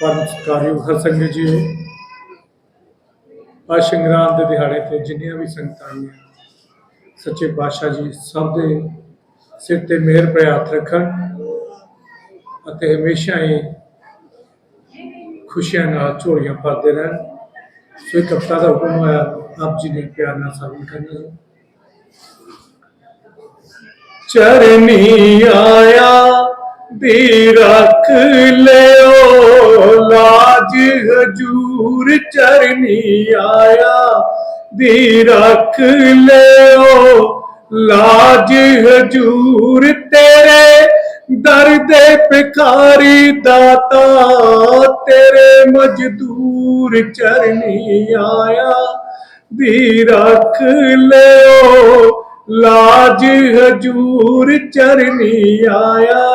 ਪਰਮ ਸਤਿਕਾਰਯੋਗ ਹਰਸੰਗਤ ਜੀ ਆ ਸੰਗਰਾਮ ਦੇ ਦਿਹਾੜੇ ਤੇ ਜਿੰਨੀਆਂ ਵੀ ਸੰਗਤਾਂ ਆਈਆਂ, ਸੱਚੇ ਪਾਤਸ਼ਾਹ ਜੀ ਸਭ ਦੇ ਸਿਰ ਤੇ ਮਿਹਰ ਭਰਿਆ ਰੱਖਣ ਅਤੇ ਹਮੇਸ਼ਾ ਹੀ ਖੁਸ਼ੀਆਂ ਨਾਲ ਝੋਲੀਆਂ ਭਰਦੇ ਰਹਿਣ। ਸੋ ਇੱਕ ਹਫ਼ਤਾ ਦਾ ਹੁਕਮ ਹੋਇਆ, ਆਪ ਜੀ ਨੇ ਪਿਆਰ ਨਾਲ ਸਾਬਿਤ ਕਰਨਾ ਚਰਨੀ ਆਇਆ ਦੀ ਰੱਖ ਲਿਓ। ਲਾਜ ਹਜੂਰ ਚਰਨੀ ਆਇਆ। ਦੀ ਰੱਖ ਲਿਓ। ਲਾਜ ਹਜੂਰ ਤੇਰੇ ਦਰ ਦੇ ਭਿਖਾਰੀ ਦਾਤਾ। ਤੇਰੇ ਮਜ਼ਦੂਰ ਚਰਨੀ ਆਇਆ। ਦੀ ਰੱਖ ਲਿਓ। ਲਾਜ ਹਜੂਰ ਚਰਨੀ ਆਇਆ।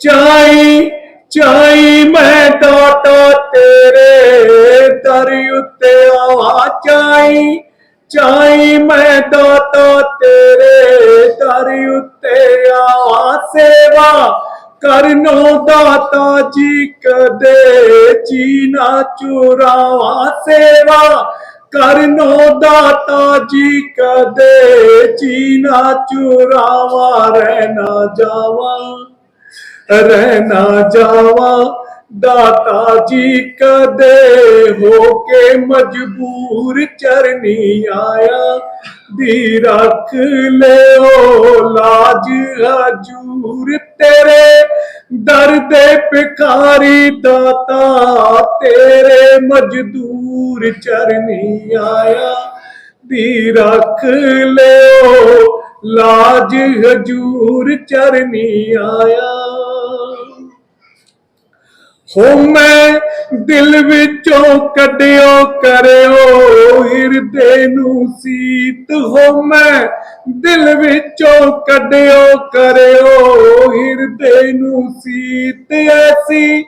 ਚਾਈ ਚਾਈ ਮੈਂ ਦਾਤਾ ਤੇਰੇ ਦਰ ਉੱਤੇ ਆਵਾ ਚਾਈ। ਚਾਈ ਮੈਂ ਦਾਤਾ ਤੇਰੇ ਦਰ ਉੱਤੇ ਆਵਾ ਸੇਵਾ ਕਰਨੋ ਦਾਤਾ ਜੀ ਕਦੇ ਚੀਨਾ ਚੁਰਾਵਾ ਸੇਵਾ ਕਰਨੋ ਦਾਤਾ ਜੀ ਕਦੇ ਚੀਨਾ ਚੁਰਾਵਾ ਰਹਿ ਨਾ ਜਾਵਾ। ਰਹਿ ਨਾ ਜਾਵਾ, ਦਾਤਾ ਜੀ ਕਦੇ ਹੋ ਕੇ ਮਜਬੂਰ ਚਰਨੀ ਆਇਆ। ਦੀ ਰੱਖ ਲਿਓ ਲਾਜ ਹਜੂਰ ਤੇਰੇ, ਦਰ ਦੇ ਭਿਖਾਰੀ ਦਾਤਾ ਤੇਰੇ ਮਜ਼ਦੂਰ ਚਰਨੀ ਆਇਆ। ਦੀ ਰੱਖ ਲਿਓ ਲਾਜ ਹਜੂਰ ਚਰਨੀ ਆਇਆ। ਹੋ ਮੈਂ ਦਿਲ ਵਿੱਚੋਂ ਕੱਢਿਓ ਕਰਿਓ ਹਿਰਦੇ ਨੂੰ ਸੀਤ। ਹੋ ਮੈਂ ਦਿਲ ਵਿੱਚੋਂ ਕੱਢਿਓ ਕਰਿਓ ਹਿਰਦੇ ਨੂੰ ਸੀਤ। ਐਸੀ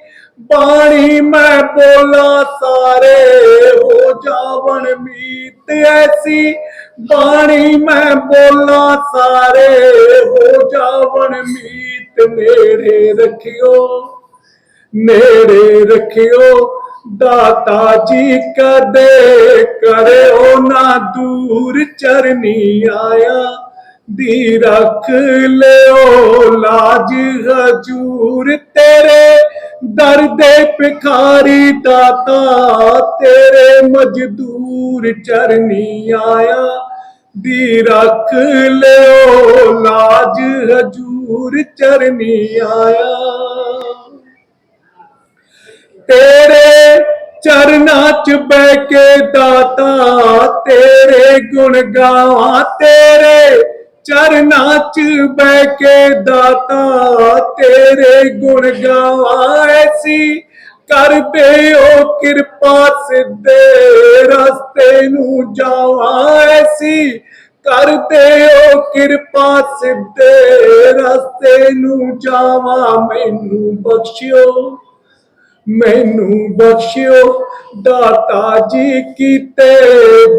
ਬਾਣੀ ਮੈਂ ਬੋਲਾ ਸਾਰੇ ਹੋ ਜਾਵਣ ਮੀਤ। ਐਸੀ ਬਾਣੀ ਮੈਂ ਬੋਲਾ ਸਾਰੇ ਹੋ ਜਾਵਣ ਮੀਤ। ਮੇਰੇ ਰੱਖਿਓ। ਨੇੜੇ ਰੱਖਿਓ, ਦਾਤਾ ਜੀ ਕਦੇ ਕਰਿਓ ਨਾ ਦੂਰ ਚਰਨੀ ਆਇਆ। ਦੀ ਰੱਖ ਲਿਓ, ਲਾਜ ਹਜੂਰ ਤੇਰੇ। ਦਰ ਦੇ ਭਿਖਾਰੀ ਦਾਤਾ, ਤੇਰੇ ਮਜ਼ਦੂਰ ਚਰਨੀ ਆਇਆ। ਦੀ ਰੱਖ ਲਿਓ, ਲਾਜ ਹਜੂਰ ਚਰਨੀ ਆਇਆ। ਤੇਰੇ ਚਰਨਾਂ 'ਚ ਬਹਿ ਕੇ ਦਾਤਾ ਤੇਰੇ ਗੁਣ ਗਾਵਾਂ, ਤੇਰੇ ਚਰਨਾਂ 'ਚ ਬਹਿ ਕੇ ਦਾਤਾ ਤੇਰੇ ਗੁਣ ਗਾਵਾਂ। ਐਸੀ ਕਰਦੇ ਓ ਕਿਰਪਾ ਸਿੱਧੇ ਰਸਤੇ ਨੂੰ ਜਾਵਾਂ। ਐਸੀ ਕਰਦੇ ਓ ਕਿਰਪਾ ਸਿੱਧੇ ਰਸਤੇ ਨੂੰ ਜਾਵਾਂ। ਮੈਨੂੰ ਬਖਸ਼ਿਓ। ਮੈਨੂੰ ਬਖਸ਼ਿਓ, ਦਾਤਾ ਜੀ ਕੀਤੇ,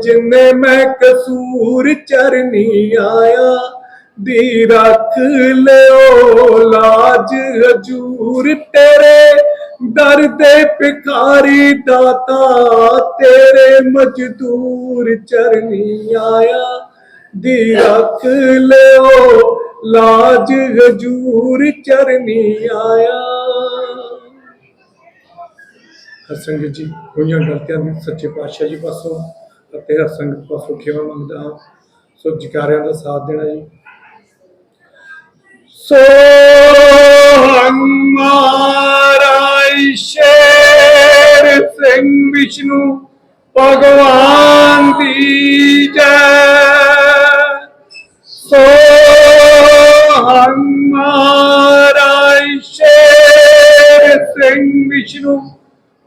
ਜਿਨੇ ਮੈਂ ਕਸੂਰ ਚਰਨੀ ਆਇਆ, ਦੀ ਰੱਖ ਲਿਓ ਲਾਜ ਹਜੂਰ ਤੇਰੇ, ਦਰ ਦੇ ਭਿਖਾਰੀ ਦਾਤਾ ਤੇਰੇ ਮਜ਼ਦੂਰ ਚਰਨੀ ਆਇਆ, ਦੀ ਰੱਖ ਲਿਓ ਲਾਜ ਹਜੂਰ ਚਰਨੀ ਆਇਆ। ਹਰਸੰਗਤ ਜੀ, ਹੋਈਆਂ ਗਲਤੀਆਂ ਦੀ ਸੱਚੇ ਪਾਤਸ਼ਾਹ ਜੀ ਪਾਸੋਂ ਅਤੇ ਹਰਸੰਗਤ ਪਾਸੋਂ ਖਿਮਾ ਮੰਗਦਾ ਹਾਂ। ਸੋ ਜਕਾਰਿਆਂ ਦਾ ਸਾਥ ਦੇਣਾ ਜੀ। ਸੋ ਹੰਮਾਰਾਈ ਵਿਸ਼ਨੂੰ ਭਗਵਾਨ ਦੀ ਜੈ। ਸੋ ਹੰਮਾਰਾਈ ਸ਼ੇਰ ਸਿੰਘ ਵਿਸ਼ਨੂੰ